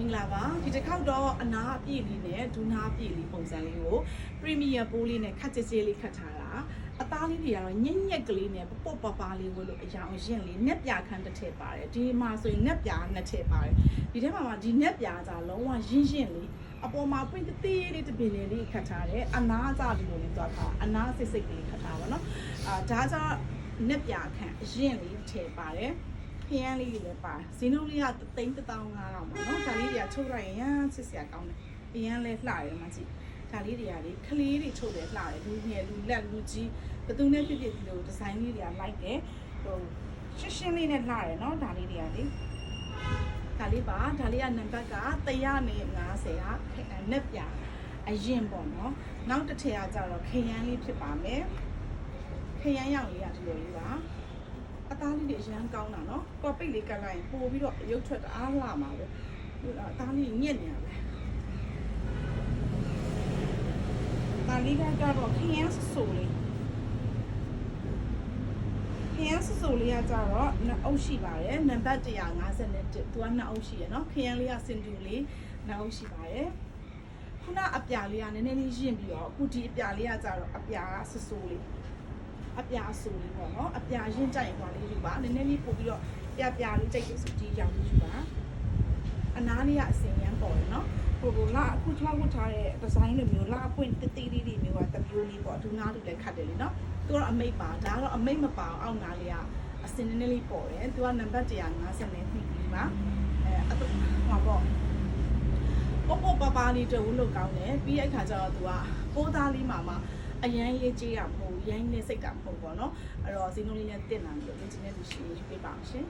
မင်္ဂလာပါဒီတစ်ခေါက်တော့အနာအပြည့်လေးနဲ့ဒူနာအပြည့်လေးပုံစံလေးကို Premier ပိုးလေးနဲ့ခက်ကြဲကြဲလေးခတ်ထားတာအသားလေးတွေကတော့ညက်ညက်ကလေးနဲ့ပေါ့ပေါ့ပါပါလေးဝလို့အရောင်ရင်လေးနက်ပြခန်းတစ်ထည့်ပါတယ်ဒီမှာဆိုရင်နက်ပြနှစ်ထည့်ပါတယ်ဒီထဲမှာမှဒီနက်ပြကြလုံးဝရင်းရင်လေးအပေါ်မှာပွင့်တသေးလေးတစ်ပင်လေးလေးခတ်ထားတယ်အနာကြလေးကိုလေးသွားထားအနာစိတ်စိတ်လေးခတ်ထားပါတော့အာဒါကြောင့်နက်ပြခန်းအရင်လေးထည့်ပါတယ် ဖျန်းလေးတွေလည်းပါတယ်ဈေးနှုန်းလေးကသိန်း1500ပါနော်ဒါလေးတွေကချုပ်လိုက်ရင်ရမ်းစစ်စရာကောင်းတယ်အရန်လဲလှတယ်မကြည့်ဒါလေးတွေကလေကလေးတွေချုပ်တယ်လှတယ်လူငယ်လူလက်လူကြီးဘသူနဲ့ဖြစ်ဖြစ်ဒီလိုဒီဇိုင်းလေးတွေကလိုက်တယ်ဟိုရှင်းရှင်းလေးနဲ့လှတယ်နော်ဒါလေးတွေကလေဒါလေးပါဒါလေးကနံပါတ်က350ကနဲ့ပြအရင်ပေါ့နော်နောက်တစ်ထည်ကကြတော့ခရမ်းလေးဖြစ်ပါမယ်ခရမ်းရောက်လေးကဒီလိုလေးပါ အသားလေးတွေအရန်ကောင်းတာနော်ကော်ပိတ်လေးကတ်လိုက်ရင်ပို့ပြီးတော့ရုပ်ထွက်တအားလှမှာပဲဟိုအသားလေးညက်နေရပဲဒါလေးကကတော့ခရမ်းဆူဆူလေးခရမ်းဆူဆူလေးကကြတော့နှစ်အုပ်ရှိပါတယ်နံပါတ်151သူကနှစ်အုပ်ရှိရနော်ခရမ်းလေးကစင်တူလေးနှစ်အုပ်ရှိပါတယ်ခုနအပြာလေးကနည်းနည်းလေးရင့်ပြီးတော့အခုဒီအပြာလေးကကြတော့အပြာကဆူဆူလေး အပြာဆိုလေးပေါ့နော်အပြာရင်းကြိုက်သွားလေးယူပါနည်းနည်းလေးပို့ပြီးတော့ပြပြလေးကြိုက်တဲ့စတီးရောင်လေးယူပါအနားလေးကအစင်ရမ်းပေါ်တယ်နော်ဟိုကလာအခုထောက်ဝတ်ထားတဲ့ဒီဇိုင်းလိုမျိုးလာအပွင့်တတိလေးတွေမျိုးကတမျိုးလေးပေါ့ဒူနာတူလည်းခတ်တယ်လေနော်သူကတော့အမိတ်ပါဒါကတော့အမိတ်မပါအောင်အောက်နာလေးကအစင်နည်းနည်းလေးပေါ်တယ်သူကနံပါတ်150နဲ့နှစ်ပြီးပါအဲအတူဟောပေါ့ပေါ့ပေါ့ပါပါလေးတူလို့ကောင်းတယ်ပြီးတဲ့အခါကျတော့သူကပိုးသားလေးမှာမှ အရန်ရေးကြီးတာမဟုတ်ရမ်းနေစိတ်တာမဟုတ်ပေါ့နော်အဲ့တော့ဇီနိုလေးနဲ့တင့်လာပြီးတော့ဒီနေ့ဒီရှိရေးပေးပါအောင်ရှင်